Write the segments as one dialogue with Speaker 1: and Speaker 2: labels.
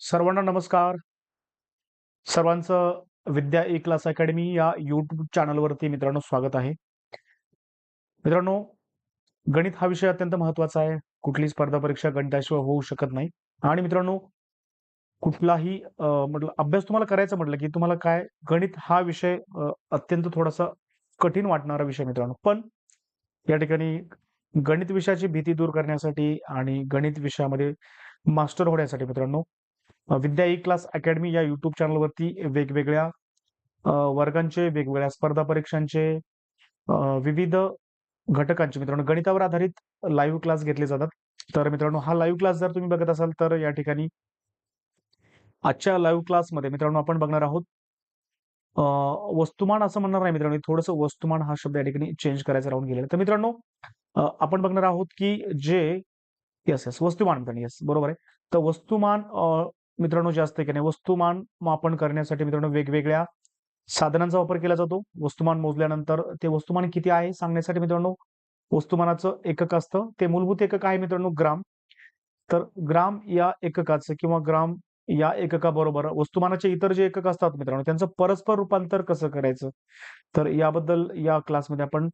Speaker 1: सर्वांना नमस्कार. सर्वांचं विद्या ए क्लास अकॅडमी या YouTube चॅनलवरती मित्रांनो स्वागत आहे. मित्रांनो, गणित हा विषय अत्यंत महत्त्वाचा आहे. कुठली स्पर्धा परीक्षा गणिताशिवाय होऊ शकत नाही. आणि मित्रांनो, कुठलाही म्हटलं अभ्यास तुम्हाला करायचा म्हटलं, की तुम्हाला काय गणित हा विषय अत्यंत थोडासा कठीण वाटणारा विषय मित्रांनो. पण या ठिकाणी गणित विषयाची भीती दूर करण्यासाठी आणि गणित विषयामध्ये मास्टर होण्यासाठी मित्रांनो, विद्या ई क्लास अकॅडमी या युट्यूब चॅनलवरती वेगवेगळ्या वर्गांचे, वेगवेगळ्या स्पर्धा परीक्षांचे विविध घटकांचे मित्रांनो गणितावर आधारित लाईव्ह क्लास घेतले जातात. तर मित्रांनो, हा लाईव्ह क्लास जर तुम्ही बघत असाल, तर या ठिकाणी आजच्या लाईव्ह क्लासमध्ये मित्रांनो आपण बघणार आहोत वस्तुमान असं म्हणणार नाही मित्रांनो, थोडंसं वस्तुमान हा शब्द या ठिकाणी चेंज करायचा राहून गेलेला तर मित्रांनो, आपण बघणार आहोत, की जे येस, येस वस्तुमान मित्रांनो येस बरोबर आहे. तर वस्तुमान मित्रांनो जे असते की नाही वस्तुमान मापन करण्यासाठी मित्रांनो वेगवेगळ्या साधनांचा वापर केला जातो. वस्तुमान मोजल्यानंतर ते वस्तुमान किती आहे सांगण्यासाठी मित्रांनो वस्तुमानाचं एकक असतं. ते मूलभूत एकक आहे मित्रांनो ग्राम. तर ग्राम या एककाचं किंवा ग्राम या एककाबरोबर वस्तुमानाचे इतर जे एकक असतात मित्रांनो त्यांचं परस्पर रूपांतर कसं करायचं? तर याबद्दल या क्लासमध्ये आपण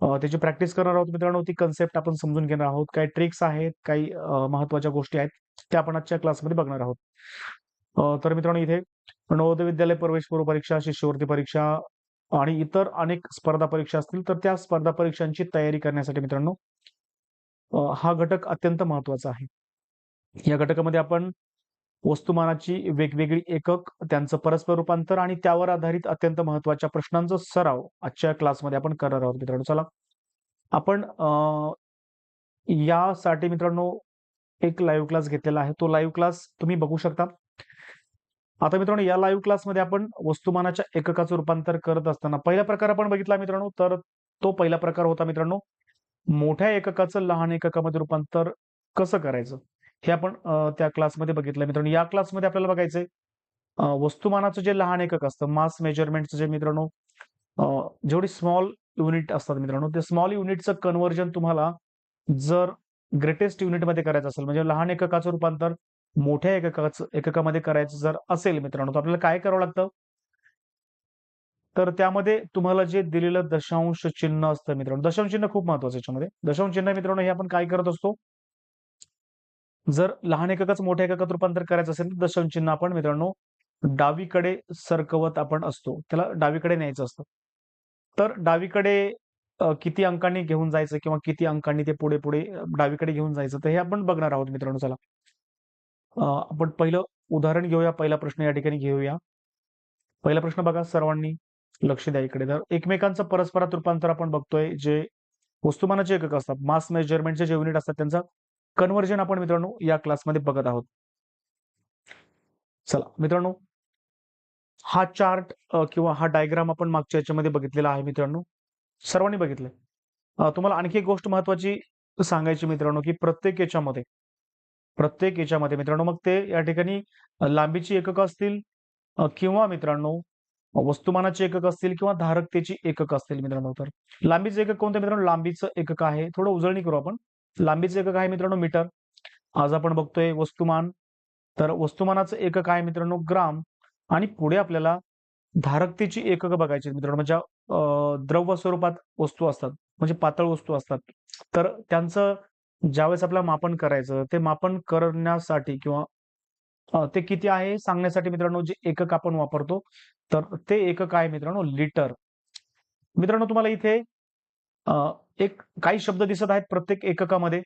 Speaker 1: त्याची प्रॅक्टिस करणार आहोत मित्रांनो. ती कन्सेप्ट आपण समजून घेणार आहोत. काही ट्रिक्स आहेत, काही महत्त्वाच्या गोष्टी आहेत, त्या आपण आजच्या क्लासमध्ये बघणार आहोत. तर मित्रांनो इथे नवोदय विद्यालय प्रवेश पूर्व परीक्षा, शिष्यवृत्ती परीक्षा आणि इतर अनेक स्पर्धा परीक्षा असतील, तर त्या स्पर्धा परीक्षांची तयारी करण्यासाठी मित्रांनो हा घटक अत्यंत महत्त्वाचा आहे. या घटकामध्ये आपण वस्तुमानाची वेगवेगळी एकक, त्यांचं परस्पर रूपांतर आणि त्यावर आधारित अत्यंत महत्त्वाच्या प्रश्नांचा सराव आजच्या क्लासमध्ये आपण करणार आहोत मित्रांनो. चला आपण यासाठी मित्रांनो एक लाईव्ह क्लास घेतलेला आहे. तो लाईव्ह क्लास तुम्ही बघू शकता. आता मित्रांनो या लाईव्ह क्लासमध्ये आपण वस्तुमानाच्या एककाचं रूपांतर करत असताना पहिला प्रकार आपण बघितला मित्रांनो, तर तो पहिला प्रकार होता मित्रांनो मोठ्या एककाचं लहान एककामध्ये रूपांतर कसं करायचं? हे आपण त्या क्लासमध्ये बघितलं मित्रांनो. या क्लासमध्ये आपल्याला बघायचंय वस्तुमानाचं जे लहान एकक असतं, मास मेजरमेंटचं जे मित्रांनो जेवढी स्मॉल युनिट असतात मित्रांनो, ते स्मॉल युनिटचं कन्व्हर्जन तुम्हाला जर ग्रेटेस्ट युनिटमध्ये करायचं असेल, म्हणजे लहान एककाचं रूपांतर मोठ्या एककाचं एककामध्ये करायचं जर असेल मित्रांनो, तर आपल्याला काय करावं लागतं? तर त्यामध्ये तुम्हाला जे दिलेलं दशांश चिन्ह असतं मित्रांनो, दशांश चिन्ह खूप महत्वाचं याच्यामध्ये. दशांश चिन्ह मित्रांनो हे आपण काय करत असतो? जर लहान एककच मोठ्या एककात रूपांतर करायचं असेल, तर दशांश चिन्ह आपण मित्रांनो डावीकडे सरकवत आपण असतो. त्याला डावीकडे न्यायचं असतं. तर डावीकडे किती अंकांनी घेऊन जायचं किंवा किती अंकांनी ते पुढे-पुढे डावीकडे घेऊन जायचं, तर हे आपण बघणार आहोत मित्रांनो चला. आपण पहिलं उदाहरण घेऊया. पहिला प्रश्न या ठिकाणी घेऊया. पहिला प्रश्न बघा सर्वांनी लक्ष द्या इकडे. तर एकमेकांचं परस्परात रूपांतर आपण बघतोय, जे वस्तुमानाचे एकक असतात, मास मेजरमेंटचे जे युनिट असतात, त्यांचा कन्व्हर्जन आपण मित्रांनो या क्लासमध्ये बघत आहोत. चला मित्रांनो हा चार्ट किंवा हा डायग्राम आपण मागच्या याच्यामध्ये बघितलेला आहे मित्रांनो. सर्वांनी बघितलंय. तुम्हाला आणखी एक गोष्ट महत्वाची सांगायची मित्रांनो, की प्रत्येक याच्यामध्ये प्रत्येक याच्यामध्ये मित्रांनो मग ते या ठिकाणी लांबीची एकक असतील किंवा मित्रांनो वस्तुमानाचे एकक असतील किंवा धारकतेची एकक असतील मित्रांनो. तर लांबीचं एकक कोणतं मित्रांनो? लांबीचं एकक आहे थोडं उजळणी करू आपण. लांबीचं एकक आहे मित्रांनो मीटर. आज आपण बघतोय वस्तुमान. तर वस्तुमानाचं एकक आहे मित्रांनो ग्राम आणि पुढे आपल्याला धारकतेची एकक बघायची मित्रांनो. म्हणजे द्रव्य स्वरूपात वस्तू असतात, म्हणजे पातळ वस्तू असतात. तर त्यांचं ज्यावेळेस आपल्याला मापन करायचं, ते मापन करण्यासाठी किंवा ते किती आहे सांगण्यासाठी मित्रांनो जे एकक आपण वापरतो, तर ते एकक आहे मित्रांनो लिटर. मित्रांनो तुम्हाला इथे एक काही शब्द दिसत आहेत प्रत्येक एककामध्ये.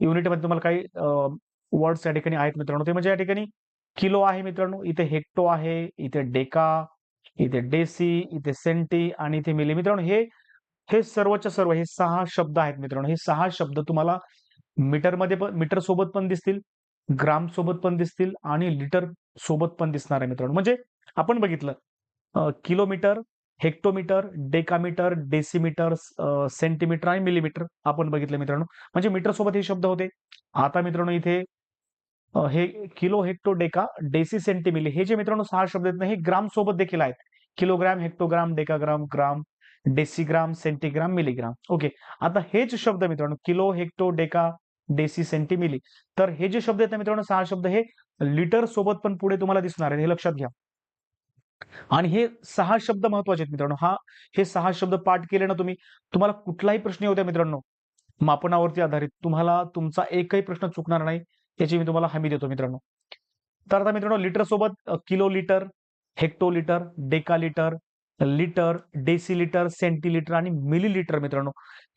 Speaker 1: युनिटमध्ये तुम्हाला काही वर्ड्स या ठिकाणी आहेत मित्रांनो. ते म्हणजे या ठिकाणी किलो आहे मित्रांनो, इथे हेक्टो आहे, इथे डेका, इथे डेसी, इथे सेंटी आणि इथे मिली. मित्रांनो हे हे सर्वच्या सर्व हे सहा शब्द आहेत मित्रांनो. हे सहा शब्द तुम्हाला मीटरमध्ये पण मीटर सोबत पण दिसतील, ग्राम सोबत पण दिसतील आणि लिटर सोबत पण दिसणार आहे मित्रांनो. म्हणजे आपण बघितलं kilometre, hectometre, decametre, decimetre, centimetre आणि मिलीमीटर आपण बघितलं मित्रांनो. म्हणजे मीटर सोबत हे शब्द होते. आता मित्रांनो इथे हे kilo, hecto, deca, deci, centi milli हे जे मित्रांनो सहा शब्द आहेत ना, हे ग्राम सोबत देखील आहेत. Kilogram, hectogram, decagram, gram, decigram, centigram, milligram. Okay. आता हेच शब्द मित्रांनो kilo, hecto, deca, deci, centi milli तर हे जे शब्द आहेत ना मित्रांनो सहा शब्द हे लिटर सोबत पण पुढे तुम्हाला दिसणार आहे हे लक्षात घ्या आणि हे सहा शब्द महत्त्वाचे आहेत मित्रांनो. हा हे सहा शब्द पाठ केले ना तुम्ही तुम्हाला कुठलाही प्रश्न येऊ द्या मित्रांनो. मापनावरती आधारित तुम्हाला तुमचा एकही प्रश्न चुकणार नाही याची मी तुम्हाला हमी देतो मित्रांनो. तर आता मित्रांनो लिटर सोबत kilolitre hectolitre decalitre litre decilitre centilitre आणि मिलीलिटर मित्रांनो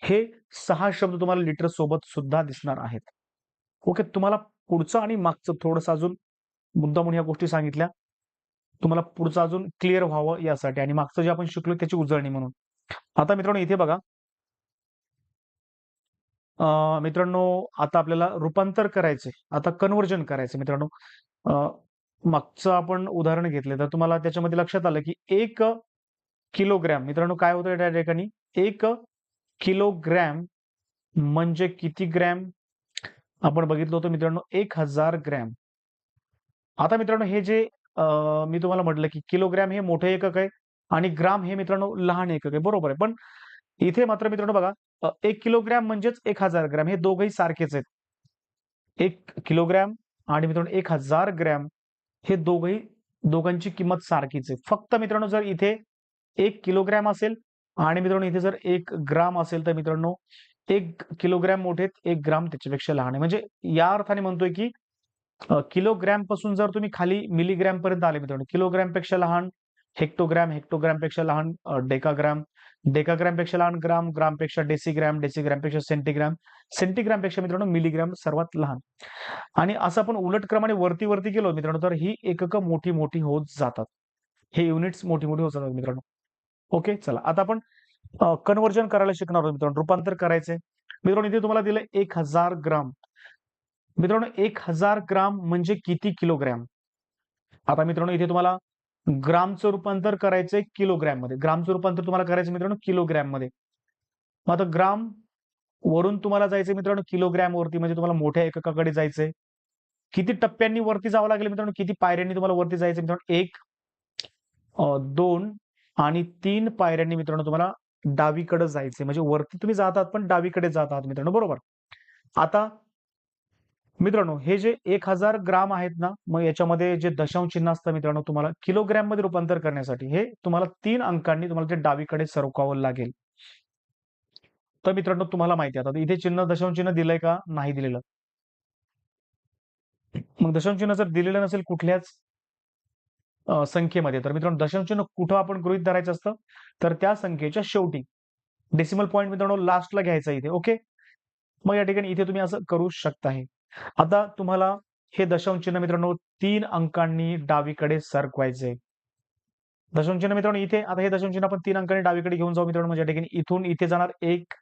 Speaker 1: हे सहा शब्द तुम्हाला लिटर सोबत सुद्धा दिसणार आहेत. ओके तुम्हाला पुढचं आणि मागचं थोडंसं अजून मुद्दा म्हणून ह्या गोष्टी सांगितल्या. तुम्हाला पुढचं अजून क्लिअर व्हावं यासाठी. आणि मागचं जे आपण शिकलो त्याची उजळणी म्हणून. आता मित्रांनो इथे बघा. मित्रांनो आता आपल्याला रूपांतर करायचे आता कन्व्हर्जन करायचे मित्रांनो. मागचं आपण उदाहरण घेतले. तर तुम्हाला त्याच्यामध्ये लक्षात आलं की एक किलोग्रॅम मित्रांनो काय होतं त्या ठिकाणी एक किलोग्रॅम म्हणजे किती ग्रॅम? आपण बघितलं होतं मित्रांनो एक हजार ग्रॅम. आता मित्रांनो हे जे मी तुम्हाला म्हटलं की किलोग्रॅम हे मोठे एकक आहे आणि ग्राम हे मित्रांनो लहान एकक आहे. बरोबर आहे. पण इथे मात्र मित्रांनो बघा एक किलोग्रॅम म्हणजेच एक हजार ग्रॅम हे दोघही सारखेच आहेत. एक किलोग्रॅम आणि मित्रांनो एक हजार ग्रॅम हे दोघही दोघांची किंमत सारखीच आहे. फक्त मित्रांनो जर इथे एक किलोग्रॅम असेल आणि मित्रांनो इथे जर एक ग्राम असेल तर मित्रांनो एक किलोग्रॅम मोठे एक ग्राम त्याच्यापेक्षा लहान आहे. म्हणजे या अर्थाने म्हणतोय की किलोग्रॅमपासून जर तुम्ही खाली मिलीग्रॅम पर्यंत आले मित्रांनो किलोग्रॅमपेक्षा लहान हेक्टोग्रॅम हेक्टोग्रॅमपेक्षा लहान डेकाग्रॅम डेकाग्रॅमपेक्षा लहान ग्राम ग्रामपेक्षा डेसिग्रॅम डेसिग्रॅमपेक्षा सेंटीग्रॅम सेंटीग्रॅमपेक्षा मित्रांनो मिलीग्रॅम सर्वात लहान. आणि असं आपण उलट क्रमाने वरती वरती गेलो मित्रांनो तर ही एकक मोठी मोठी होत जातात. हे युनिट्स मोठी मोठी होत जातात मित्रांनो. ओके चला. आता आपण कन्व्हर्जन करायला शिकणार आहोत मित्रांनो रूपांतर करायचंय. मित्रांनो इथे तुम्हाला दिलं एक हजार ग्राम. मित्रांनो एक हजार ग्राम म्हणजे किती किलोग्रॅम? आता मित्रांनो इथे तुम्हाला ग्रामचं रूपांतर करायचंय किलोग्रॅममध्ये ग्रामचं रूपांतर तुम्हाला करायचं मित्रांनो किलोग्रॅममध्ये मग आता ग्राम वरून तुम्हाला जायचंय मित्रांनो किलोग्रॅम वरती. म्हणजे तुम्हाला मोठ्या एककाकडे जायचंय. किती टप्प्यांनी वरती जावं लागेल मित्रांनो? किती पायऱ्यांनी तुम्हाला वरती जायचं मित्रांनो? एक दोन आणि तीन पायऱ्यांनी मित्रांनो तुम्हाला डावीकडे जायचे म्हणजे वरती तुम्ही जातात पण डावीकडे जात आहात मित्रांनो. बरोबर? आता मित्रांनो हे जे एक हजार ग्राम आहेत ना मग याच्यामध्ये जे दशांश चिन्ह असतं मित्रांनो तुम्हाला किलोग्रॅममध्ये रूपांतर करण्यासाठी हे तुम्हाला तीन अंकांनी तुम्हाला ते डावीकडे सरकावं लागेल. तर मित्रांनो तुम्हाला माहिती आता इथे चिन्ह दशांश चिन्ह दिलंय का? नाही दिलेलं. मग दशांश चिन्ह जर दिलेलं नसेल कुठल्याच संख्येमध्ये तर मित्रांनो दशांश चिन्ह कुठं आपण गृहित धरायचं असतं? तर त्या संख्येच्या शेवटी. डेसिमल पॉईंट मित्रांनो लास्टला घ्यायचा इथे ओके मग या ठिकाणी इथे तुम्ही असं करू शकता आहे आता तुम्हाला हे दशांश चिन्ह मित्रांनो तीन अंकांनी डावीकडे सरकवायचे दशांश चिन्ह मित्रांनो इथे आता हे दशांश चिन्ह आपण तीन अंकांनी डावीकडे घेऊन जाऊ मित्रांनो म्हणजे या ठिकाणी इथून इथे जाणार एक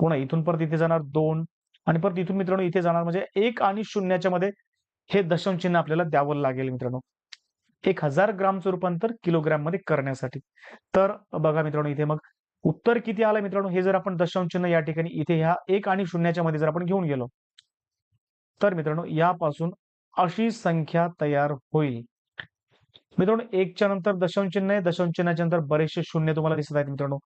Speaker 1: पुन्हा इथून परत इथे जाणार दोन आणि परत इथून मित्रांनो इथे जाणार म्हणजे एक आणि शून्याच्या मध्ये हे दशांश चिन्ह आपल्याला द्यावं लागेल मित्रांनो. एक हजार ग्रामचं रूपांतर किलोग्राममध्ये करण्यासाठी. तर बघा मित्रांनो इथे मग उत्तर किती आलं मित्रांनो हे जर आपण दशांश चिन्ह या ठिकाणी इथे ह्या एक आणि शून्याच्या मध्ये जर आपण घेऊन गेलो तर मित्रांनो यापासून अशी संख्या तयार होईल. मित्रांनो एकच्या नंतर दशांश चिन्ह आहे. दशांश चिन्हाच्या नंतर बरेचसे शून्य तुम्हाला दिसत आहेत मित्रांनो.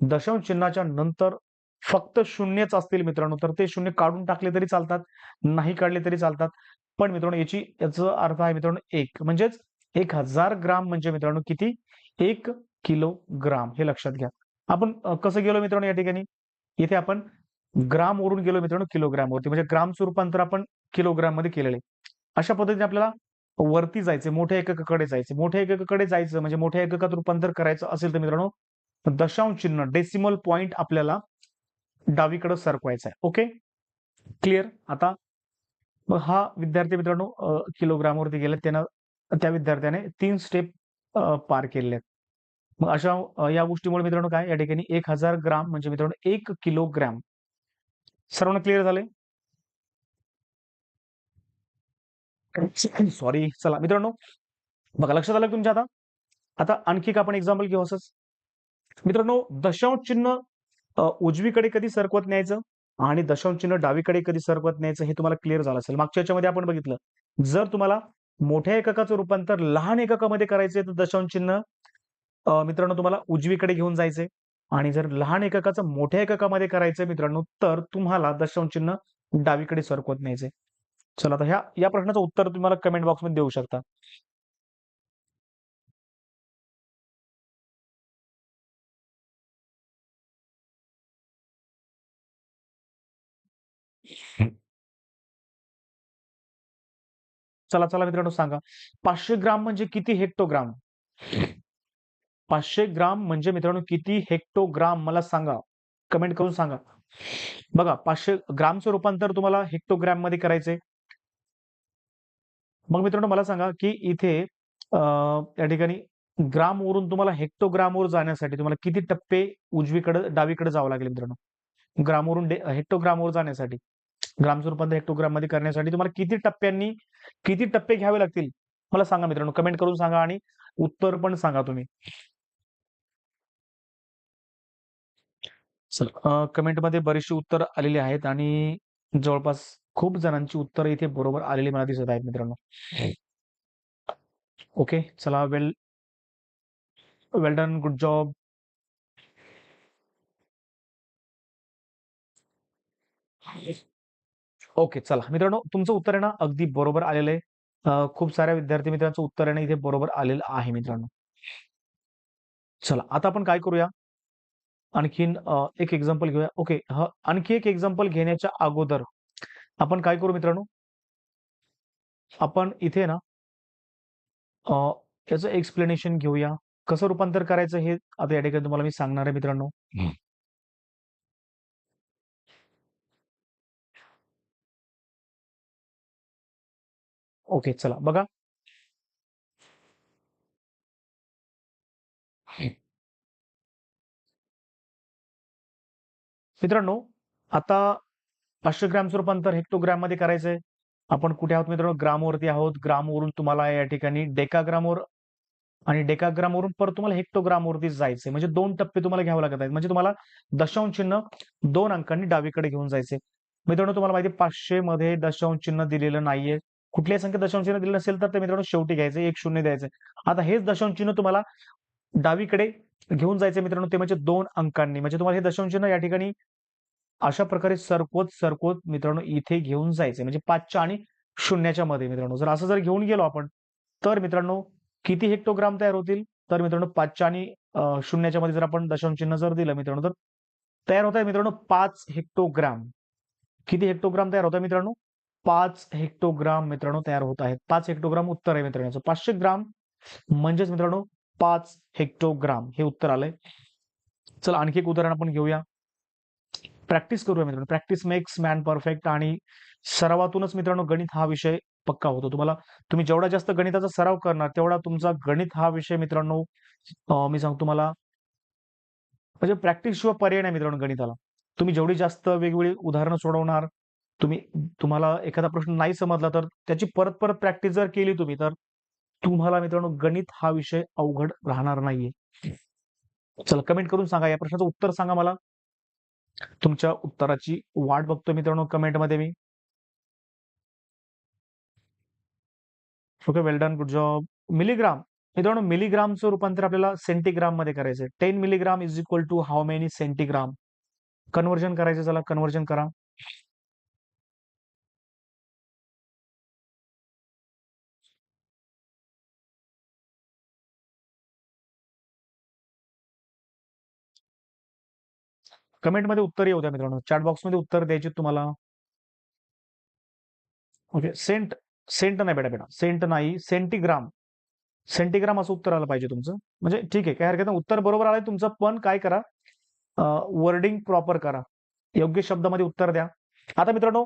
Speaker 1: दशांश चिन्हाच्या नंतर फक्त शून्यच असतील मित्रांनो तर ते शून्य काढून टाकले तरी चालतात नाही काढले तरी चालतात. पण मित्रांनो याची याचा अर्थ आहे मित्रांनो एक. म्हणजेच एक हजार ग्राम म्हणजे मित्रांनो किती? एक किलो ग्राम हे लक्षात घ्या. आपण कसं गेलो मित्रांनो या ठिकाणी? इथे आपण ग्राम वरून गेलो मित्रांनो किलोग्राम वरती म्हणजे ग्रामचं रूपांतर आपण किलोग्राममध्ये केलेलं. आहे अशा पद्धतीने आपल्याला वरती जायचे मोठ्या एककाकडे जायचे. मोठ्या एककाकडे जायचं म्हणजे मोठ्या एककात रूपांतर करायचं असेल तर मित्रांनो दशांश चिन्ह डेसिमल पॉइंट आपल्याला डावीकडे सरकवायचा आहे. ओके क्लिअर आता मग हा विद्यार्थी मित्रांनो किलोग्राम वरती गेले. त्यांना त्या विद्यार्थ्याने तीन स्टेप पार केले आहेत. मग अशा या गोष्टीमुळे मित्रांनो काय? या ठिकाणी एक हजार ग्राम म्हणजे मित्रांनो एक किलोग्राम. सर्वांना क्लिअर झाले सॉरी चला मित्रांनो बघा लक्षात आलं तुमच्या आता? आता आणखी आपण एक्झाम्पल घेऊ असंच. मित्रांनो दशांश चिन्ह उजवीकडे कधी सरकवत न्यायचं आणि दशांश चिन्ह डावीकडे कधी सरकवत न्यायचं हे तुम्हाला क्लिअर झालं असेल. मागच्या याच्यामध्ये आपण बघितलं जर तुम्हाला मोठ्या एककाचं रूपांतर लहान एककामध्ये करायचंय तर दशांश चिन्ह मित्रांनो तुम्हाला उजवीकडे घेऊन जायचे आणि जर लहान एककाचं मोठ्या एककामध्ये करायचं मित्रांनो तर तुम्हाला दशांश चिन्ह डावीकडे सरकवत न्यायचे चला आता ह्या या प्रश्नाचं उत्तर तुम्ही मला कमेंट बॉक्समध्ये देऊ शकता. चला चला मित्रांनो सांगा. पाचशे ग्राम म्हणजे किती हेक्टोग्राम पाचशे ग्राम म्हणजे मित्रांनो किती हेक्टोग्राम मला सांगा. कमेंट करून सांगा. बघा पाचशे ग्रामचं रूपांतर तुम्हाला हेक्टोग्राममध्ये करायचंय. मग मित्रांनो मला सांगा की इथे या ठिकाणी ग्राम वरून तुम्हाला हेक्टोग्रामवर जाण्यासाठी तुम्हाला किती टप्पे उजवीकडे डावीकडे जावं लागेल मित्रांनो? ग्रामवरून हेक्टोग्रामवर जाण्यासाठी ग्राम रूपांतर हेक्टोग्राममध्ये करण्यासाठी तुम्हाला किती टप्प्यांनी किती टप्पे घ्यावे लागतील? मला सांगा मित्रांनो कमेंट करून सांगा आणि उत्तर पण सांगा तुम्ही. कमेंटमध्ये बरीचशी उत्तर आलेली आहेत आणि जवळपास खूप जणांची उत्तर इथे बरोबर आलेली मला दिसत आहेत मित्रांनो. ओके चला well well done good job. Okay चला. मित्रांनो तुमचं उत्तर आहे ना अगदी बरोबर आलेलं आहे. खूप साऱ्या विद्यार्थी मित्रांचं उत्तर आहे ना इथे बरोबर आलेलं आहे मित्रांनो. चला आता आपण काय करूया? आणखीन एक एक्झाम्पल घेऊया. ओके ह आणखी एक एक्झाम्पल घेण्याच्या अगोदर आपण काय करू मित्रांनो? आपण इथे ना अं, याचं एक्सप्लेनेशन घेऊया. कसं रूपांतर करायचं हे आता या ठिकाणी तुम्हाला मी सांगणार आहे मित्रांनो. ओके चला बघा. मित्रांनो आता पाचशे ग्रॅमचं रूपांतर हेक्टोग्राममध्ये करायचंय. आपण कुठे आहोत मित्रांनो? ग्रामवरती आहोत. ग्रामवरून तुम्हाला या ठिकाणी डेकाग्रामवर आणि डेकाग्रामवरून परत तुम्हाला हेक्टोग्रामवरती जायचंय. म्हणजे दोन टप्पे तुम्हाला घ्यावे लागत आहेत. म्हणजे तुम्हाला दशांश चिन्ह दोन अंकांनी डावीकडे घेऊन जायचे मित्रांनो तुम्हाला माहिती पाचशे मध्ये दशांश चिन्ह दिलेलं नाहीये. कुठल्याही संख्येत दशांश चिन्ह दिलं नसेल तर ते मित्रांनो शेवटी घ्यायचं एक शून्य द्यायचं आता हेच दशांश चिन्ह तुम्हाला डावीकडे घेऊन जायचं मित्रांनो. ते म्हणजे दोन अंकांनी. म्हणजे तुम्हाला हे दशांश चिन्ह या ठिकाणी अशा प्रकारे सरकोत सरकोत मित्रांनो इथे घेऊन जायचे म्हणजे पाचच्या आणि शून्याच्या मध्ये मित्रांनो. जर असं जर घेऊन गेलो आपण तर मित्रांनो किती हेक्टोग्राम तयार होतील? तर मित्रांनो पाचच्या आणि शून्याच्या मध्ये जर आपण दशांश चिन्ह जर दिलं मित्रांनो तर तयार होत आहे मित्रांनो पाच हेक्टोग्राम. किती हेक्टोग्राम तयार होत आहे मित्रांनो? पाच हेक्टोग्राम मित्रांनो तयार होत आहेत. पाच हेक्टोग्राम उत्तर आहे मित्रांनो. पाचशे ग्राम म्हणजेच मित्रांनो पाच हेक्टोग्राम हे उत्तर आलंय. चल आणखी एक उदाहरण आपण घेऊया. प्रॅक्टिस करूया मित्रांनो. प्रॅक्टिस मेक्स मॅन परफेक्ट आणि सरावातूनच मित्रांनो गणित हा विषय पक्का होतो. तुम्हाला तुम्ही जेवढा जास्त गणिताचा सराव करणार तेवढा तुमचा गणित हा विषय मित्रांनो मी सांगतो तुम्हाला म्हणजे प्रॅक्टिस शिवाय पर्याय नाही मित्रांनो गणिताला. तुम्ही जेवढी जास्त वेगवेगळी उदाहरणं सोडवणार तुम्ही तुम्हाला एखादा प्रश्न नाही समजला तर त्याची परत परत प्रॅक्टिस जर केली तुम्ही तर तुम्हाला मित्रांनो गणित हा विषय अवघड राहणार नाहीये. चला कमेंट करून सांगा. या प्रश्नाचं उत्तर सांगा मला. तुमच्या उत्तराची वाट बघतो मित्रांनो कमेंटमध्ये मी. Okay well done good job milligram. मित्रांनो मिलीग्रामचं रूपांतर आपल्याला सेंटीग्राममध्ये करायचंय. Ten milligram is equal to how many centigram? Conversion करायचं चला कन्वर्जन करा. कमेंटमध्ये उत्तर येऊ द्या मित्रांनो. चॅट बॉक्समध्ये उत्तर द्यायचे तुम्हाला. ओके सेंट सेंट नाही बेटा बेटा. सेंट नाही सेंटीग्राम सेंटीग्राम असं उत्तर आलं पाहिजे तुमचं. म्हणजे ठीक आहे काय हरकत नाही. उत्तर बरोबर आलंय तुमचं पण काय करा? वर्डिंग प्रॉपर करा. योग्य शब्दामध्ये उत्तर द्या. आता मित्रांनो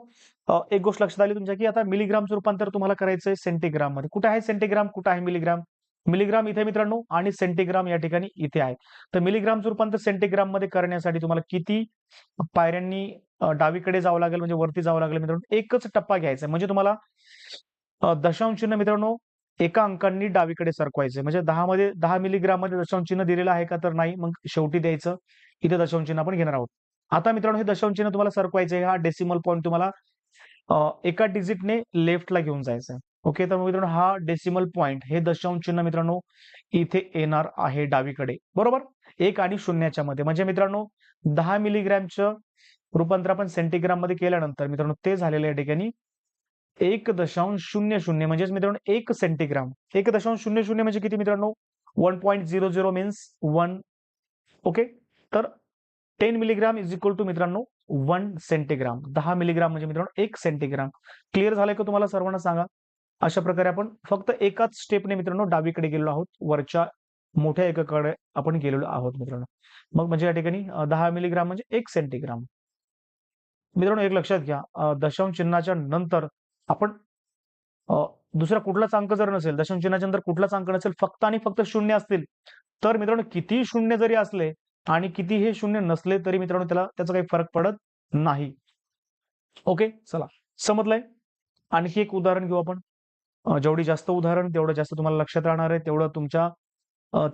Speaker 1: एक गोष्ट लक्षात आली तुमच्या की आता मिलीग्रामचं रूपांतर तुम्हाला करायचंय सेंटीग्राममध्ये. कुठे आहे सेंटीग्राम कुठे आहे मिलीग्राम मिलीग्राम इथे मित्रांनो आणि सेंटीग्राम या ठिकाणी इथे आहे. तर मिलीग्रामचं रूपांतर सेंटीग्राममध्ये करण्यासाठी तुम्हाला किती पायऱ्यांनी डावीकडे जावं लागेल म्हणजे वरती जावं लागेल मित्रांनो एकच टप्पा घ्यायचा म्हणजे तुम्हाला अ, दशांश चिन्ह मित्रांनो एका अंकांनी डावीकडे सरकवायचे म्हणजे दहा मध्ये दहा मिलीग्राममध्ये दशांश चिन्ह दिलेलं आहे का तर नाही मग शेवटी द्यायचं. इथे दशांश चिन्ह आपण घेणार आहोत. आता मित्रांनो हे दशांश चिन्ह तुम्हाला सरकवायचे हा डेसिमल पॉईंट तुम्हाला एका डिजिटने लेफ्टला घेऊन जायचं ओके तर मित्रांनो हा डेसिमल पॉईंट हे दशांश चिन्ह मित्रांनो इथे येणार आहे डावीकडे. बरोबर? एक आणि शून्याच्या मध्ये. म्हणजे मित्रांनो दहा मिलीग्रॅमचं रूपांतर आपण सेंटीग्राममध्ये केल्यानंतर मित्रांनो ते झालेलं या ठिकाणी एक दशांश शून्य शून्य. म्हणजेच मित्रांनो एक सेंटीग्राम एक दशांश शून्य शून्य म्हणजे किती मित्रांनो? One point zero zero means one okay? तर ten milligram is equal to मित्रांनो वन सेंटीग्राम दहा मिलीग्राम म्हणजे मित्रांनो एक सेंटीग्राम क्लिअर झालंय का तुम्हाला? सर्वांना सांगा. अशा प्रकारे आपण फक्त एकाच स्टेपने मित्रांनो डावीकडे गेलेलो आहोत. वरच्या मोठ्या एकाकडे आपण गेलेलो आहोत मित्रांनो. मग म्हणजे या ठिकाणी दहा मिलीग्राम म्हणजे एक सेंटीग्राम मित्रांनो एक लक्षात घ्या अं, दशांश चिन्हाच्या नंतर आपण दुसरा कुठलाच अंक जर नसेल दशांश चिन्हाच्या नंतर कुठलाच अंक नसेल फक्त आणि फक्त शून्य असतील तर मित्रांनो किती शून्य जरी असले आणि किती हे शून्य नसले तरी मित्रांनो त्याला त्याचा काही फरक पडत नाही. ओके? चला समजलंय? आणखी एक उदाहरण घेऊ आपण. जेवढी जास्त उदाहरण तेवढं जास्त तुम्हाला लक्षात राहणार आहे तेवढं तुमच्या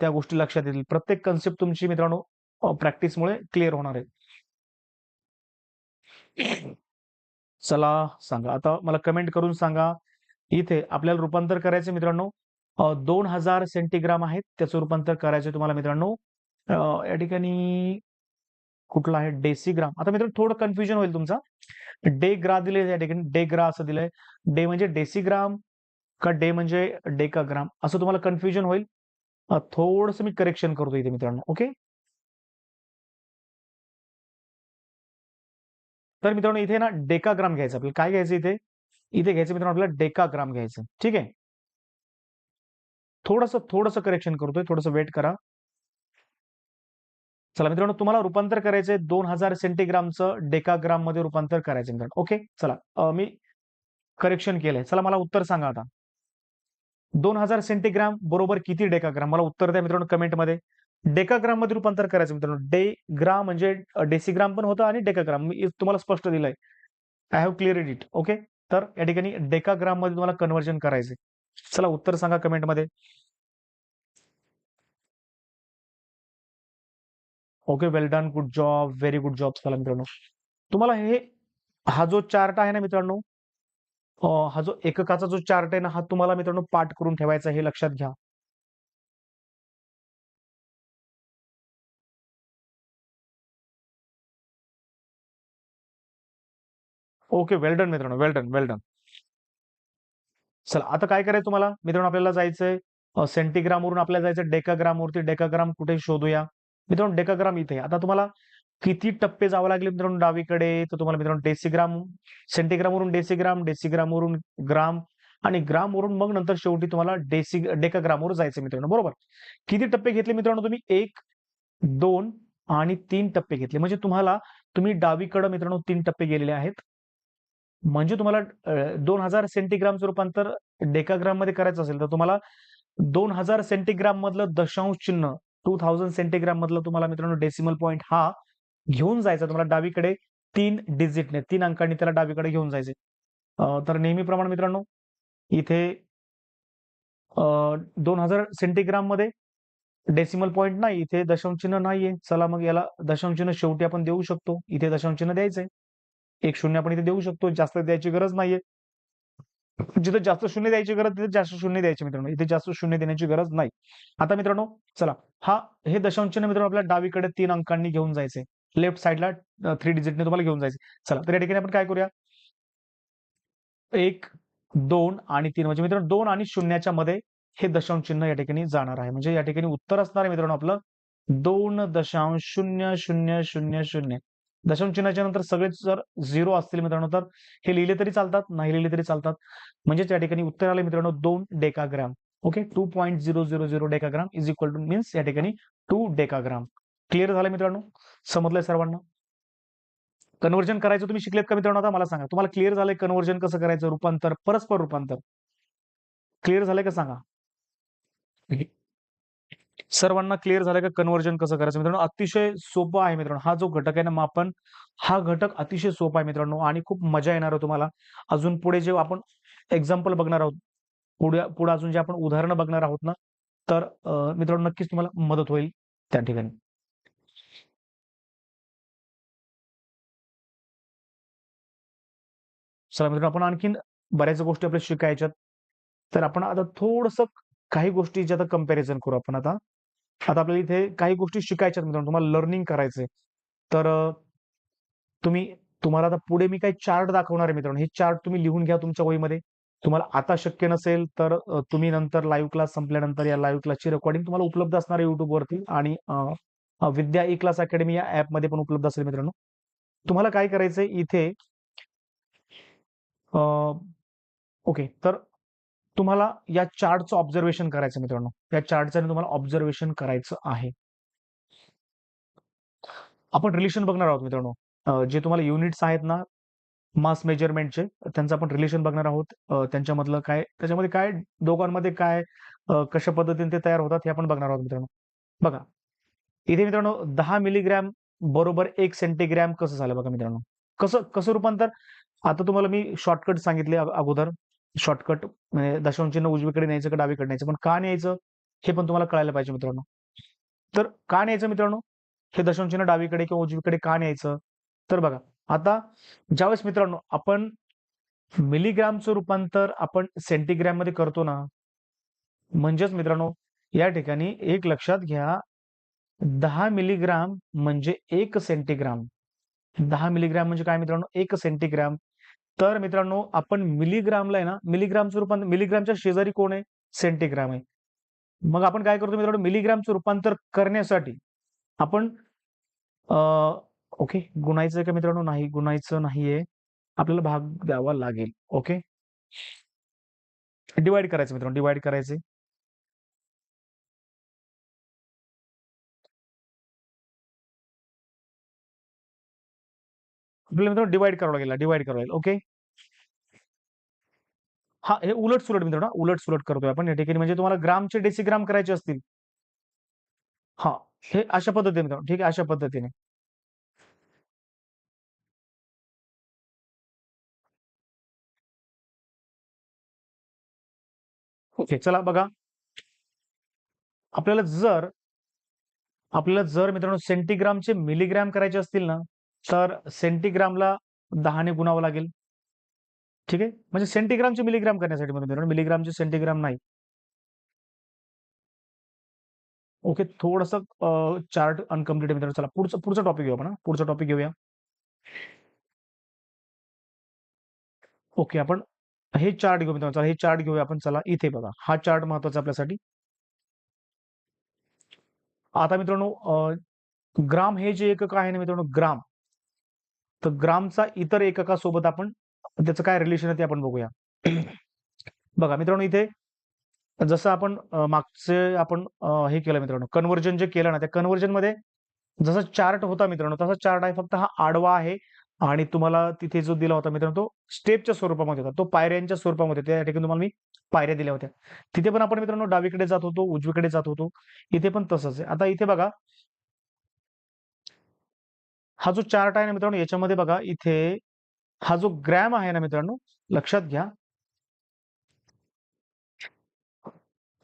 Speaker 1: त्या गोष्टी लक्षात येतील. प्रत्येक कन्सेप्ट तुमची मित्रांनो प्रॅक्टिसमुळे क्लिअर होणार आहे. चला सांगा. आता मला कमेंट करून सांगा. इथे आपल्याला रूपांतर करायचं मित्रांनो. दोन हजार सेंटीग्राम आहेत. त्याचं रूपांतर करायचं तुम्हाला मित्रांनो. या ठिकाणी कुठला आहे? डेसिग्राम. आता मित्रांनो थोडं कन्फ्युजन होईल तुमचा. डे ग्रा दिले या ठिकाणी. डे ग्रा असं दिलंय. डे म्हणजे डेसिग्राम. का डे म्हणजे डेकाग्राम? असं तुम्हाला कन्फ्युजन होईल. थोडस मी करेक्शन करतो इथे मित्रांनो ओके तर मित्रांनो इथे ना डेकाग्राम घ्यायचं आपल्याला काय घ्यायचं इथे? इथे घ्यायचं मित्रांनो आपल्याला डेकाग्राम घ्यायचं ठीक आहे? थोडस थोडस करेक्शन करतोय थोडस वेट करा. चला मित्रांनो तुम्हाला रूपांतर करायचंय दोन हजार सेंटीग्रामचं डेकाग्राममध्ये रूपांतर करायचं मित्रांनो ओके चला मी करेक्शन केलंय. चला मला उत्तर सांगा आता. दोन हजार सेंटीग्राम बरोबर किती डेकाग्राम? मला उत्तर द्या मित्रांनो कमेंटमध्ये डेकाग्राममध्ये रूपांतर करायचं मित्रांनो. डे ग्राम म्हणजे डेसिग्राम पण होतं आणि डेकाग्राम. मी तुम्हाला स्पष्ट दिलंय. I have clear it okay तर या ठिकाणी डेकाग्राममध्ये तुम्हाला कन्व्हर्जन करायचंय. चला उत्तर सांगा कमेंटमध्ये okay well done good job very good job चला मित्रांनो. तुम्हाला हे हा जो चार्ट आहे ना मित्रांनो हा जो एककाचा जो चार्ट आहे ना हा तुम्हाला मित्रांनो पाठ करून ठेवायचा हे लक्षात घ्या. ओके वेल डन मित्रांनो वेल डन वेल डन. चला आता काय करायचं तुम्हाला? मित्रांनो आपल्याला जायचंय अं, सेंटीग्रामवरून आपल्याला जायचं डेकाग्राम वरती डेकाग्राम कुठे शोधूया? मित्रांनो डेकाग्राम इथे आता तुम्हाला किती टप्पे जावं लागले मित्रांनो डावीकडे? तर तुम्हाला मित्रांनो डेसिग्राम सेंटीग्रामवरून डेसिग्राम डेसिग्रामवरून ग्राम आणि ग्रामवरून मग नंतर शेवटी तुम्हाला डेसी डेकाग्रामवर जायचं मित्रांनो. बरोबर? किती टप्पे घेतले मित्रांनो तुम्ही? एक दोन आणि तीन टप्पे घेतले. म्हणजे तुम्हाला तुम्ही डावीकडे मित्रांनो तीन टप्पे गेलेले आहेत. म्हणजे तुम्हाला दोन हजार सेंटीग्रामचं रूपांतर डेकाग्राममध्ये करायचं असेल तर तुम्हाला दोन हजार सेंटीग्राम मधलं दशांश चिन्ह टू थाउजंड सेंटीग्राम मधलं तुम्हाला मित्रांनो डेसिमल पॉईंट हा घेऊन जायचं. तुम्हाला डावीकडे तीन डिजिटने तीन अंकांनी त्याला डावीकडे घेऊन जायचे तर नेहमीप्रमाणे मित्रांनो इथे दोन हजार सेंटीग्राममध्ये डेसिमल पॉईंट नाही इथे दशमचिन्ह नाहीये. चला मग याला दशांश चिन्ह शेवटी आपण देऊ शकतो. इथे दशमचिन्ह द्यायचंय. एक शून्य आपण इथे देऊ शकतो. जास्त द्यायची गरज नाहीये. जिथे जास्त शून्य द्यायची गरज तिथे जास्त शून्य द्यायचे मित्रांनो. इथे जास्त शून्य देण्याची गरज नाही. आता मित्रांनो चला. हा हे दशांश मित्रांनो आपल्या डावीकडे तीन अंकांनी घेऊन जायचे लेफ्ट साईडला थ्री डिजिटने तुम्हाला घेऊन जायचे. चला तर या ठिकाणी आपण काय करूया? एक दोन आणि तीन. म्हणजे मित्रांनो दोन आणि शून्याच्या मध्ये हे दशांश चिन्ह या ठिकाणी जाणार आहे. म्हणजे या ठिकाणी उत्तर असणार आहे मित्रांनो आपलं. दोन दशांश शून्य शून्य शून्य शून्य. दशांश चिन्हाच्या नंतर सगळेच जर झिरो असतील मित्रांनो तर हे लिहिले तरी चालतात नाही लिहिले तरी चालतात. म्हणजेच या ठिकाणी उत्तर आले मित्रांनो दोन decagram. Okay? Two point zero zero zero decagram is equal to means या ठिकाणी टू डेकाग्राम. क्लिअर झालं मित्रांनो? समजलंय सर्वांना? कन्व्हर्जन करायचं तुम्ही शिकलेत का मित्रांनो आता? मला सांगा. तुम्हाला क्लिअर झालंय कन्व्हर्जन कसं करायचं? रूपांतर परस्पर रूपांतर. क्लिअर झालंय का सांगा? सर्वांना क्लिअर झालंय का कन्व्हर्जन कसं करायचं मित्रांनो? अतिशय सोपं आहे मित्रांनो. हा जो घटक आहे ना मापन हा घटक अतिशय सोपा आहे मित्रांनो आणि खूप मजा येणार आहे तुम्हाला. अजून पुढे जे आपण एक्झाम्पल बघणार आहोत पुढे पुढे अजून जे आपण उदाहरणं बघणार आहोत ना तर मित्रांनो नक्कीच तुम्हाला मदत होईल. त्या ठिकाणी. चला मित्रांनो आपण आणखीन बऱ्याच गोष्टी आपल्या शिकायच्यात. तर आपण आता थोडस काही गोष्टीचे आता कंपॅरिझन करू आपण आता. आता आपल्याला इथे काही गोष्टी शिकायच्यात मित्रांनो. तुम्हाला लर्निंग करायचंय. तर तुम्ही तुम्हाला आता पुढे मी काही चार्ट दाखवणार आहे मित्रांनो. हे चार्ट तुम्ही लिहून घ्या तुमच्या वहीमध्ये. तुम्हाला आता शक्य नसेल तर तुम्ही नंतर लाईव्ह क्लास संपल्यानंतर या लाईव्ह क्लासची रेकॉर्डिंग तुम्हाला उपलब्ध असणार आहे वरती. आणि विद्या ई क्लास अकॅडमी या ऍपमध्ये पण उपलब्ध असेल मित्रांनो. तुम्हाला काय करायचंय? इथे ओके. तर तुम्हाला या चार्टचं ऑब्झर्वेशन करायचं मित्रांनो. या चार्टचं तुम्हाला ऑब्झर्वेशन करायचं आहे. आपण रिलेशन बघणार आहोत मित्रांनो. जे तुम्हाला युनिट्स आहेत ना मास मेजरमेंटचे त्यांचं आपण रिलेशन बघणार आहोत. त्यांच्यामधलं काय त्याच्यामध्ये काय दोघांमध्ये काय कशा पद्धतीने ते तयार होतात हे आपण बघणार आहोत मित्रांनो. बघा. इथे मित्रांनो दहा मिलीग्रॅम बरोबर एक सेंटीग्रॅम कसं झालं बघा मित्रांनो. कसं कसं रूपांतर? आता तुम्हाला मी शॉर्टकट सांगितले अगोदर. शॉर्टकट म्हणजे दशांश चिन्ह उजवीकडे न्यायचं का डावीकडे न्यायचं? पण का न्यायचं? हे पण तुम्हाला कळायला पाहिजे मित्रांनो. तर का न्यायचं मित्रांनो? हे दशांश चिन्ह डावीकडे किंवा उजवीकडे का न्यायचं? तर बघा आता ज्यावेळेस मित्रांनो आपण मिलीग्रामचं रूपांतर आपण सेंटीग्रॅममध्ये करतो ना म्हणजेच मित्रांनो या ठिकाणी एक लक्षात घ्या दहा मिलीग्राम म्हणजे एक सेंटीग्राम. दहा मिलीग्राम म्हणजे काय मित्रांनो? एक सेंटीग्राम. तर मित्रांनो आपण मिलीग्रामला आहे ना मिलीग्रामचं रूपांतर मिलीग्रामच्या शेजारी कोण आहे? सेंटीग्राम आहे. मग आपण काय करतो मित्रांनो मिलीग्रामचं रूपांतर करण्यासाठी आपण ओके गुणायचं आहे का मित्रांनो? नाही गुणायचं नाहीये. आपल्याला भाग द्यावा लागेल ओके? डिवाइड करायचं मित्रांनो डिवाइड करायचे. आपल्याला मित्रांनो डिवाइड करावं लागेल डिवाइड करावं लागेल ओके? हा हे उलट सुलट मित्रांनो उलट सुलट करतोय आपण. या ठिकाणी म्हणजे तुम्हाला ग्रामचे डेसिग्राम करायचे असतील. हा हे अशा पद्धतीने मित्रांनो ठीक आहे अशा पद्धतीने. ओके चला बघा. आपल्याला जर आपल्याला जर मित्रांनो सेंटीग्रामचे मिलीग्राम करायचे असतील ना तर सेंटीग्रामला दहाने गुणावं लागेल. ठीक आहे? म्हणजे सेंटीग्रामचे मिलीग्राम करण्यासाठी म्हणून मित्रांनो मिलीग्रामचे सेंटीग्राम नाही. ओके थोडस चार्ट अनकम्प्लीट मित्रांनो. चला पुढचं पुढचा टॉपिक घेऊ आपण पुढचा टॉपिक घेऊया. ओके आपण हे चार्ट घेऊ मित्रांनो. चला हे चार्ट घेऊया आपण. चला इथे बघा. हा चार्ट महत्त्वाचा आपल्यासाठी. आता मित्रांनो ग्राम हे जे एकक आहे ना मित्रांनो ग्राम. तर ग्रामचा इतर एककासोबत आपण त्याचं काय रिलेशन आहे ते आपण बघूया. बघा मित्रांनो इथे जसं आपण मागचे आपण हे केलं मित्रांनो कन्व्हर्जन जे केलं ना त्या कन्व्हर्जनमध्ये जसा चार्ट होता मित्रांनो तसा चार्ट आहे फक्त हा आडवा आहे आणि तुम्हाला तिथे जो दिला होता मित्रांनो तो स्टेपच्या स्वरूपामध्ये होता. तो पायऱ्यांच्या स्वरूपामध्ये त्या ठिकाणी तुम्हाला मी पायऱ्या दिल्या होत्या. तिथे पण आपण मित्रांनो डावीकडे जात होतो उजवीकडे जात होतो. इथे पण तसंच आहे. आता इथे बघा. हा जो चार्ट आहे ना मित्रांनो याच्यामध्ये बघा इथे हा जो ग्रॅम आहे ना मित्रांनो लक्षात घ्या.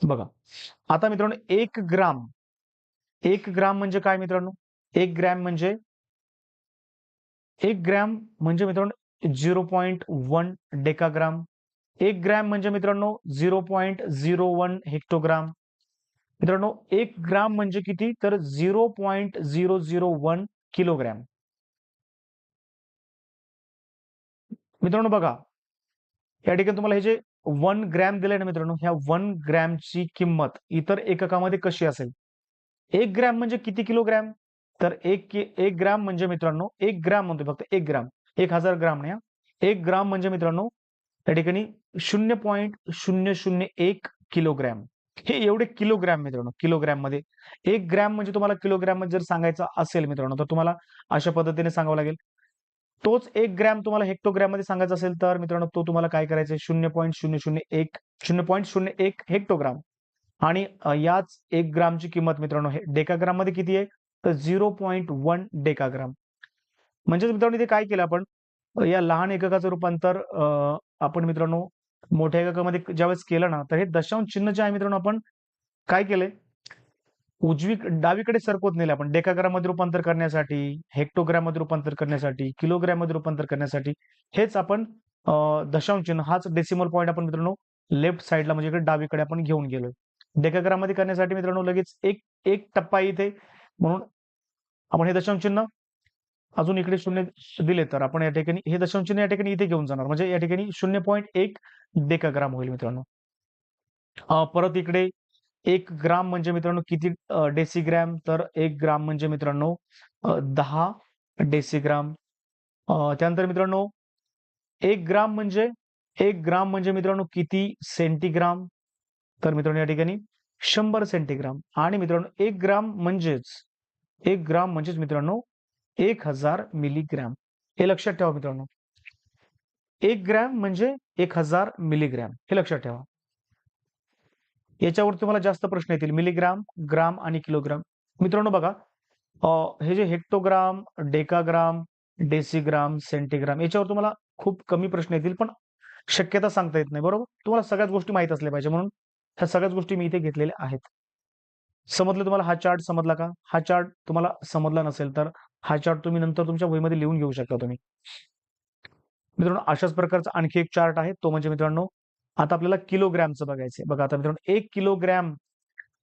Speaker 1: बघा आता मित्रांनो एक ग्राम एक ग्राम म्हणजे काय मित्रांनो? एक ग्रॅम म्हणजे एक ग्रॅम म्हणजे मित्रांनो झिरो पॉईंट वन डेकाग्राम. एक ग्रॅम म्हणजे मित्रांनो zero point zero one hectogram. मित्रांनो एक ग्राम म्हणजे किती? तर zero point zero zero one kilogram. मित्रांनो बघा या ठिकाणी तुम्हाला हे जे वन ग्रॅम दिले ना मित्रांनो ह्या वन ग्रॅमची किंमत इतर एककामध्ये कशी असेल? एक ग्रॅम म्हणजे किती किलोग्रॅम तर एक एक ग्रॅम म्हणजे मित्रांनो एक ग्रॅम म्हणतो फक्त एक ग्रॅम एक हजार ग्राम ना एक ग्राम म्हणजे मित्रांनो त्या ठिकाणी शून्य पॉईंट शून्य शून्य एक किलोग्रॅम हे एवढे किलोग्रॅम मित्रांनो किलोग्रॅममध्ये. एक ग्रॅम म्हणजे तुम्हाला किलोग्रॅममध्ये जर सांगायचं असेल मित्रांनो तर तुम्हाला अशा पद्धतीने सांगावं लागेल. तोच एक ग्रॅम तुम्हाला हेक्टोग्रॅममध्ये सांगायचा असेल तर मित्रांनो तो तुम्हाला काय करायचं आहे? शून्य पॉईंट शून्य शून्य एक शून्य पॉईंट शून्य एक हेक्टोग्राम. आणि याच एक ग्रामची किंमत मित्रांनो हे डेकाग्राममध्ये किती आहे? तर झिरो पॉईंट वन डेकाग्राम. म्हणजे मित्रांनो इथे काय केलं आपण? या लहान एककाचं रूपांतर आपण मित्रांनो मोठ्या एककामध्ये ज्यावेळेस केलं ना तर हे दशांश चिन्ह जे आहे मित्रांनो आपण काय केलंय? उजवी डावीकडे सरकवत नेले आपण. डेकाग्राममध्ये रूपांतर करण्यासाठी हेक्टोग्राममध्ये रूपांतर करण्यासाठी किलोग्राममध्ये रूपांतर करण्यासाठी हेच आपण दशांश चिन्ह हाच डेसिमल पॉईंट आपण मित्रांनो लेफ्ट साईडला म्हणजे इकडे डावीकडे आपण घेऊन गेलोय. डेकाग्राममध्ये करण्यासाठी मित्रांनो लगेच एक एक टप्पा इथे. म्हणून आपण हे दशांश चिन्ह अजून इकडे शून्य दिले तर आपण या ठिकाणी हे दशांश चिन्ह या ठिकाणी इथे घेऊन जाणार. म्हणजे या ठिकाणी शून्य पॉईंट एक डेकाग्राम होईल मित्रांनो. अं, परत इकडे एक ग्राम म्हणजे मित्रांनो किती डेसिग्रॅम? तर एक ग्राम म्हणजे मित्रांनो दहा डेसिग्राम. त्यानंतर मित्रांनो एक ग्राम म्हणजे एक ग्राम म्हणजे मित्रांनो किती सेंटीग्राम? तर मित्रांनो या ठिकाणी शंभर सेंटीग्राम. आणि मित्रांनो एक ग्राम म्हणजेच एक ग्राम म्हणजेच मित्रांनो एक हजार मिलीग्रॅम. हे लक्षात ठेवा मित्रांनो. एक ग्रॅम म्हणजे एक हजार मिलीग्रॅम. हे लक्षात ठेवा. याच्यावर तुम्हाला जास्त प्रश्न येतील. मिलीग्राम ग्राम आणि किलोग्राम. मित्रांनो बघा हे जे हेक्टोग्राम डेकाग्राम डेसिग्राम सेंटीग्राम याच्यावर तुम्हाला खूप कमी प्रश्न येतील पण शक्यता सांगता येत नाही बरोबर? तुम्हाला सगळ्याच गोष्टी माहीत असल्या पाहिजे म्हणून ह्या सगळ्याच गोष्टी मी इथे घेतलेल्या आहेत. समजलं तुम्हाला हा चार्ट समजला का? हा चार्ट तुम्हाला समजला नसेल तर हा चार्ट तुम्ही नंतर तुमच्या वहीमध्ये लिहून घेऊ शकता तुम्ही. मित्रांनो अशाच प्रकारचा आणखी एक चार्ट आहे तो म्हणजे मित्रांनो आता आपल्याला किलोग्रॅमचं बघायचंय. बघा आता मित्रांनो एक किलोग्रॅम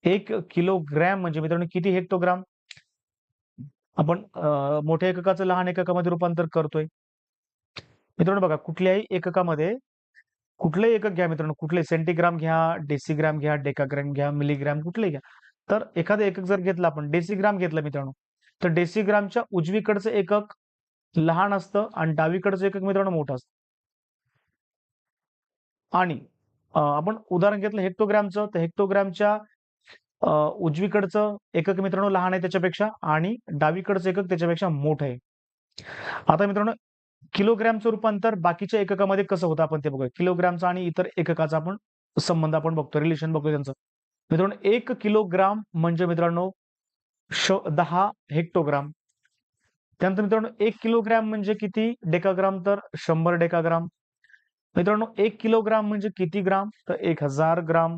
Speaker 1: एक किलोग्रॅम म्हणजे मित्रांनो किती हेक्टोग्राम? आपण मोठ्या एककाचं लहान एककामध्ये रूपांतर करतोय. मित्रांनो बघा कुठल्याही एककामध्ये कुठलंही एकक घ्या मित्रांनो कुठले सेंटीग्राम घ्या डेसिग्राम घ्या डेकाग्राम घ्या मिलीग्राम कुठलेही घ्या. तर एखादं एकक जर घेतलं आपण डेसिग्राम घेतलं मित्रांनो तर डेसिग्रामच्या उजवीकडचं एकक लहान असतं आणि डावीकडचं एकक मित्रांनो मोठं असतं. आणि आपण उदाहरण घेतलं हेक्टोग्रॅमचं तर हेक्टोग्रॅमच्या उजवीकडचं एकक मित्रांनो लहान आहे त्याच्यापेक्षा आणि डावीकडचं एकक त्याच्यापेक्षा मोठं आहे. आता मित्रांनो किलोग्रॅमचं रूपांतर बाकीच्या एककामध्ये कसं होतं आपण ते बघूया. किलोग्रॅमचा आणि इतर एककाचा आपण संबंध आपण बघतो रिलेशन बघतो त्यांचं. मित्रांनो एक किलोग्राम म्हणजे मित्रांनो श दहा हेक्टोग्राम. त्यानंतर मित्रांनो एक किलोग्रॅम म्हणजे किती? डेकाग्राम तर शंभर डेकाग्राम. मित्रांनो एक किलोग्राम म्हणजे किती ग्राम? तर एक हजार ग्राम.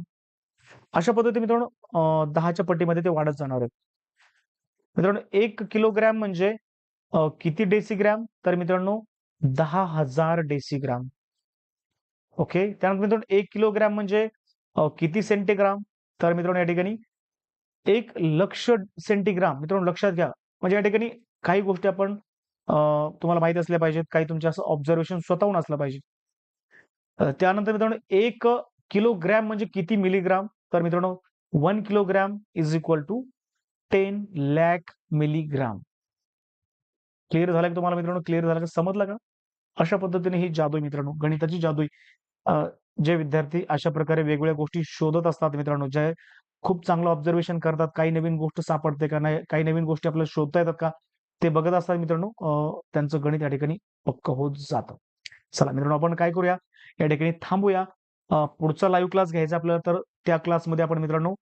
Speaker 1: अशा पद्धतीने मित्रांनो दहाच्या पट्टीमध्ये ते वाढत जाणार आहेत मित्रांनो एक किलोग्रॅम म्हणजे किती डेसिग्रॅम? तर मित्रांनो दहा हजार डेसिग्राम. ओके? त्यानंतर मित्रांनो एक किलोग्रॅम म्हणजे किती सेंटीग्राम? तर मित्रांनो या ठिकाणी एक लक्ष सेंटीग्राम. मित्रांनो लक्षात घ्या. म्हणजे या ठिकाणी काही गोष्टी आपण तुम्हाला माहिती असल्या पाहिजेत. काही तुमच्या असं ऑब्झर्वेशन स्वतःहून असलं पाहिजे. त्यानंतर मित्रांनो एक किलोग्रॅम म्हणजे किती मिलीग्राम? तर मित्रांनो one kilogram is equal to ten lakh milligram. Clear झालं का तुम्हाला मित्रांनो? क्लिअर झालं का? समजलं का? अशा पद्धतीने ही जादू मित्रांनो गणिताची जादू जे विद्यार्थी अशा प्रकारे वेगवेगळ्या गोष्टी शोधत असतात मित्रांनो जे खूप चांगलं ऑब्झर्वेशन करतात काही नवीन गोष्ट सापडते का नाही काही नवीन गोष्टी आपल्याला शोधता येतात का ते बघत असतात मित्रांनो. त्यांचं गणित या ठिकाणी पक्क होत जातं. चला मित्रांनो आपण काय करूया? या ठिकाणी थांबूया. पुढचा लाईव्ह क्लास घ्यायचा आपल्याला तर त्या क्लासमध्ये आपण मित्रांनो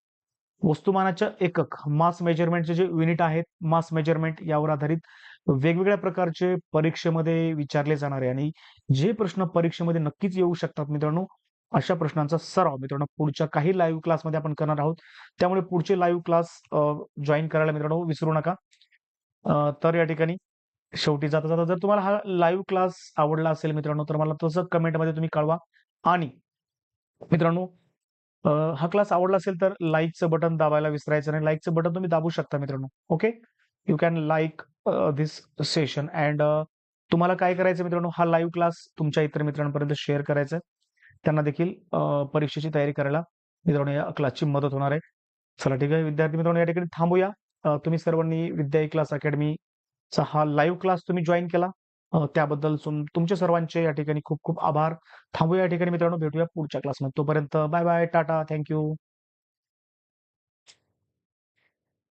Speaker 1: वस्तुमानाच्या एकक मास मेजरमेंटचे जे युनिट आहेत मास मेजरमेंट यावर आधारित वेगवेगळ्या प्रकारचे परीक्षेमध्ये विचारले जाणारे आणि जे प्रश्न परीक्षेमध्ये नक्कीच येऊ शकतात मित्रांनो अशा प्रश्नांचा सराव मित्रांनो पुढच्या काही लाईव्ह क्लासमध्ये आपण करणार आहोत. त्यामुळे पुढचे लाईव्ह क्लास जॉईन करायला मित्रांनो विसरू नका. तर या ठिकाणी शेवटी जाता जाता जर तुम्हाला हा लाईव्ह क्लास आवडला असेल मित्रांनो तर मला तसं कमेंटमध्ये तुम्ही कळवा. आणि मित्रांनो हा क्लास आवडला असेल तर लाईकचं बटन दाबायला विसरायचं नाही. लाईकचं बटन तुम्ही दाबू शकता मित्रांनो. Okay you can like this session and तुम्हाला काय करायचं मित्रांनो हा लाईव्ह क्लास तुमच्या इतर मित्रांपर्यंत शेअर करायचा त्यांना देखील परीक्षेची तयारी करायला मित्रांनो या क्लासची मदत होणार आहे. चला ठीक आहे. विद्यार्थी मित्रांनो या ठिकाणी थांबूया. तुम्ही सर्वांनी विद्या क्लास चा हा लाईव्ह क्लास तुम्ही जॉईन केला. त्याबद्दल तुमचे सर्वांचे या ठिकाणी खूप खूप आभार. थांबूया या ठिकाणी मित्रांनो भेटूया पुढच्या क्लासमध्ये तोपर्यंत बाय बाय टाटा थँक्यू